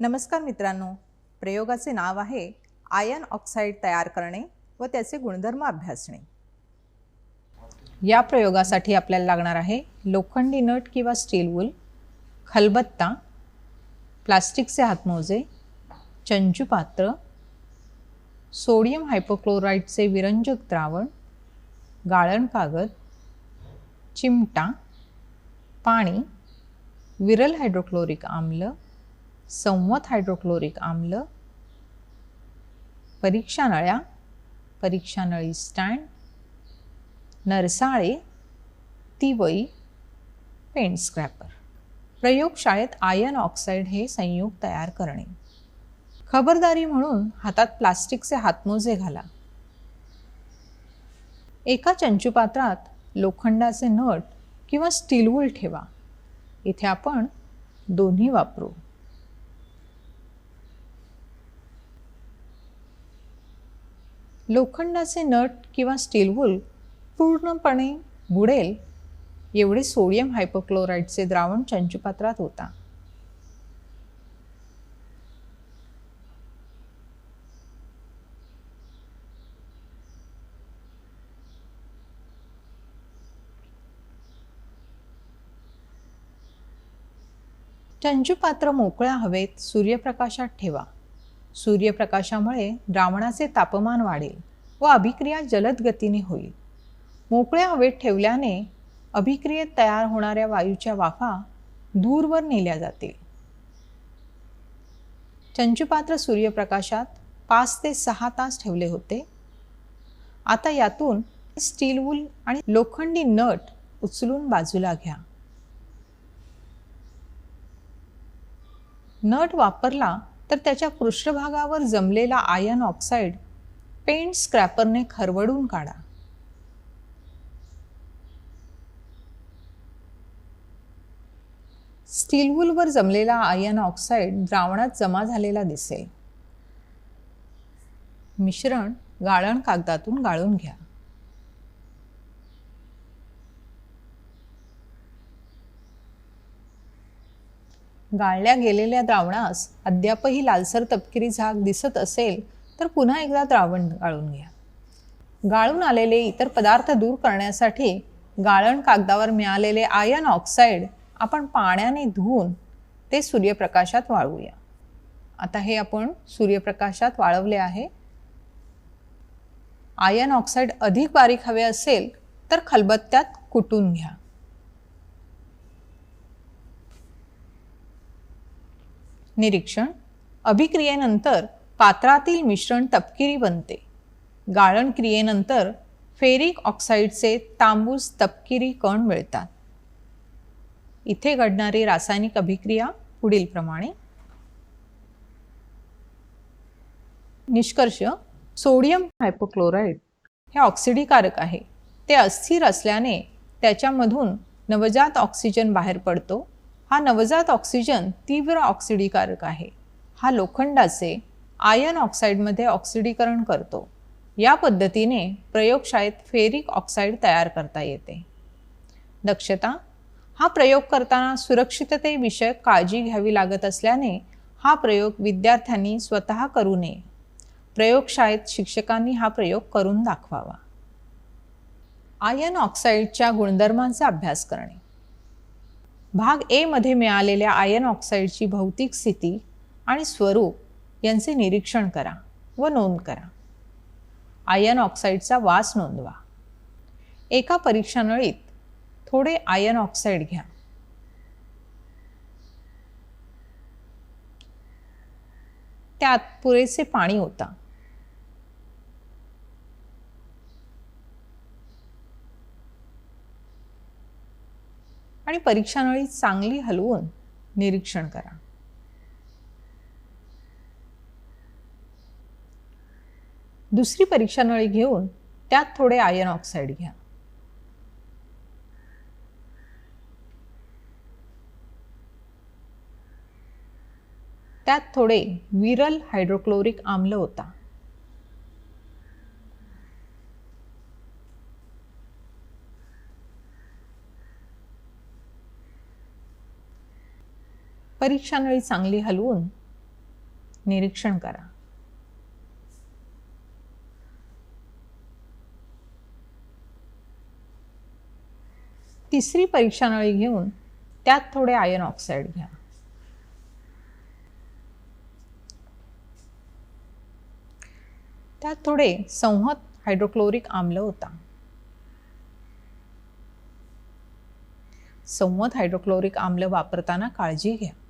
नमस्कार मित्रांनो. प्रयोगाचे नाव आहे आयन ऑक्साईड तयार करणे व त्याचे गुणधर्म अभ्यासणे. या प्रयोगासाठी आपल्याला लागणार आहे लोखंडी नट किंवा स्टील वूल खलबत्ता प्लास्टिकचे हातमोजे चंचुपात्र सोडियम हायपोक्लोराईडचे विरंजक द्रावण गाळण कागद चिमटा पाणी विरल हायड्रोक्लोरिक आम्ल संवत हायड्रोक्लोरिक आम्ल परीक्षा नळ्या परीक्षा नळी स्टँड नरसाळे तिवई पेंट स्क्रॅपर प्रयोगशाळेत आयन ऑक्साईड हे संयुग तयार करणे. खबरदारी म्हणून हातात प्लास्टिकचे हातमोजे घाला. एका चंचुपात्रात लोखंडाचे नट किंवा स्टीलवूल ठेवा. इथे आपण दोन्ही वापरू. लोखंडाचे नट किंवा स्टील वूल पूर्णपणे बुडेल एवढे सोडियम हायपोक्लोराईडचे द्रावण चंचुपात्रात होता. चंचुपात्र मोकळ्या हवेत सूर्यप्रकाशात ठेवा. सूर्यप्रकाशामुळे द्रावणाचे तापमान वाढेल व अभिक्रिया जलद गतीने होईल. मोकळ्या हवेत ठेवल्याने अभिक्रियेत तयार होणाऱ्या वायूच्या वाफा दूरवर नेल्या जातील. चंचुपात्र सूर्यप्रकाशात पाच ते सहा तास ठेवले होते. आता यातून स्टील वूल आणि लोखंडी नट उचलून बाजूला घ्या. नट वापरला तर त्याच्या पृष्ठभागावर जमलेला आयन ऑक्साईड पेंट स्क्रॅपरने खरवडून काढा. स्टील वूलवर जमलेला आयन ऑक्साईड द्रावणात जमा झालेला दिसेल. मिश्रण गाळण कागदातून गाळून घ्या. गाळल्या गेलेल्या द्रावणास अद्यापही लालसर तपकिरी झाग दिसत असेल तर पुन्हा एकदा द्रावण गाळून घ्या. गाळून आलेले इतर पदार्थ दूर करण्यासाठी गाळण कागदावर मिळालेले आयन ऑक्साईड आपण पाण्याने धुवून ते सूर्यप्रकाशात वाळवूया. आता हे आपण सूर्यप्रकाशात वाळवले आहे. आयन ऑक्साईड अधिक बारीक हवे असेल तर खलबत्त्यात कुटून घ्या. निरीक्षण अभिक्रियेनंतर पात्रातील मिश्रण तपकिरी बनते. गाळण क्रियेनंतर फेरिक ऑक्साईडचे तांबूस तपकिरी कण मिळतात. इथे घडणारी रासायनिक अभिक्रिया पुढील प्रमाणे. निष्कर्ष सोडियम हायपोक्लोराईड हे ऑक्सिडीकारक आहे. ते अस्थिर असल्याने त्याच्यामधून नवजात ऑक्सिजन बाहेर पडतो. हा नवजात ऑक्सिजन तीव्र ऑक्सिडीकारक आहे. हा लोखंडाचे आयन ऑक्साईडमध्ये ऑक्सिडीकरण करतो. या पद्धतीने प्रयोगशाळेत फेरिक ऑक्साईड तयार करता येते. दक्षता हा प्रयोग करताना सुरक्षिततेविषयक काळजी घ्यावी लागत असल्याने हा प्रयोग विद्यार्थ्यांनी स्वतः करू नये. प्रयोगशाळेत शिक्षकांनी हा प्रयोग करून दाखवावा. आयन ऑक्साईडच्या गुणधर्मांचा अभ्यास करणे. भाग एमध्ये मिळालेल्या आयन ऑक्साईडची भौतिक स्थिती आणि स्वरूप यांचे निरीक्षण करा व नोंद करा. आयन ऑक्साईडचा वास नोंदवा. एका परीक्षानळीत थोडे आयन ऑक्साईड घ्या. त्यात पुरेसे पाणी होता आणि परीक्षा नळी चांगली हलवून निरीक्षण करा. दुसरी परीक्षा नळी घेऊन त्यात थोडे आयन ऑक्साईड घ्या. त्यात थोडे विरल हायड्रोक्लोरिक आम्ल होता. परीक्षा नळी चांगली हलवून निरीक्षण करा. तिसरी परीक्षा नळी घेऊन त्यात थोडे आयन ऑक्साईड घ्या. त्यात थोडे संहत हायड्रोक्लोरिक आम्ल होता. संवत हायड्रोक्लोरिक आम्ल वापरताना काळजी घ्या.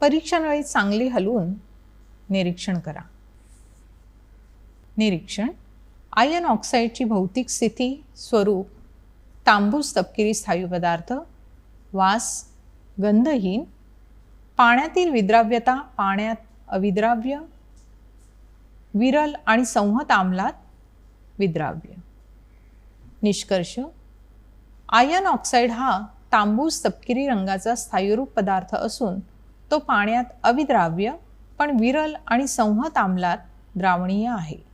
परीक्षणवेळी चांगली हलवून निरीक्षण करा. निरीक्षण आयन ऑक्साईडची भौतिक स्थिती स्वरूप तांबूस तपकिरी स्थायू पदार्थ वास गंधहीन पाण्यातील विद्राव्यता पाण्यात अविद्राव्य विरल आणि संहत आम्लात विद्राव्य. निष्कर्ष आयन ऑक्साईड हा तांबूस तपकिरी रंगाचा स्थायूरूप पदार्थ असून तो पाण्यात अविद्राव्य पण विरल आणि संहत आम्लात द्रावणीय आहे.